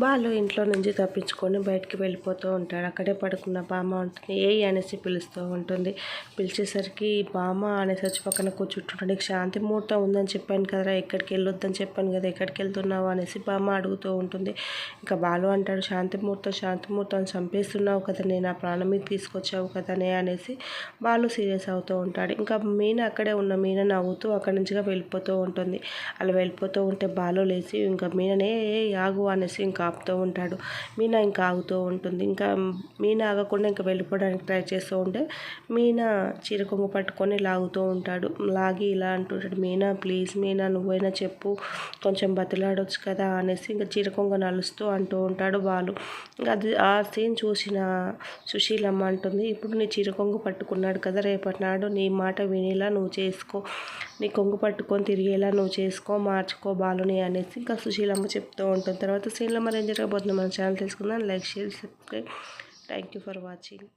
బాలు ఇంట్లో నుంచి తప్పించుకొని బయటికి వెళ్ళిపోతూ ఉంటాడు అక్కడే పడుకున్న బామ్మ ఉంటుంది. ఏ అనేసి పిలుస్తూ ఉంటుంది. పిలిచేసరికి బామ్మ అనేసి వచ్చి పక్కన కూర్చుంటుంటాడు నీకు శాంతి ముహూర్తం ఉందని చెప్పాను కదరా. ఎక్కడికి వెళ్ళొద్దని చెప్పాను కదా. ఎక్కడికి వెళ్తున్నావు అనేసి బామ్మ అడుగుతూ ఉంటుంది. ఇంకా బాలు అంటాడు శాంతి ముహూర్తం శాంతి ముహూర్తం చంపేస్తున్నావు కదా. నేను ఆ ప్రాణం మీద తీసుకొచ్చావు కదనే అనేసి బాలు సీరియస్ అవుతూ ఉంటాడు. ఇంకా మీన అక్కడే ఉన్న మీన నవ్వుతూ అక్కడి నుంచిగా వెళ్ళిపోతూ ఉంటుంది. అలా వెళ్ళిపోతూ ఉంటే బాలు లేచి ఇంకా మీననే ఏ ఆగు అనేసి ఇంకా ఆపుతూ ఉంటాడు. మీనా ఇంకా ఆగుతూ ఉంటుంది. ఇంకా మీనా ఆగకుండా ఇంకా వెళ్ళిపోవడానికి ట్రై చేస్తూ ఉంటే మీనా చీర కొంగు పట్టుకొని లాగుతూ ఉంటాడు. లాగి ఇలా అంటుంటాడు మీనా ప్లీజ్ మీనా నువ్వైనా చెప్పు. కొంచెం బతిలాడొచ్చు కదా అనేసి ఇంకా చీర కొంగు నలుస్తూ అంటూ ఉంటాడు బాలు. ఇంకా అది ఆ సీన్ చూసిన సుశీలమ్మ అంటుంది ఇప్పుడు నీ చీర కొంగు పట్టుకున్నాడు కదా రేపటి నాడు నీ మాట వినేలా నువ్వు చేసుకో. నీ కొంగు పట్టుకొని తిరిగేలా నువ్వు చేసుకో మార్చుకో బాలుని అనేసి ఇంకా సుశీలమ్మ చెప్తూ ఉంటుంది. తర్వాత సీన్లో మరి ఏం జరగబోతుంది మన ఛానల్ తెలుసుకుందాం like share subscribe thank you for watching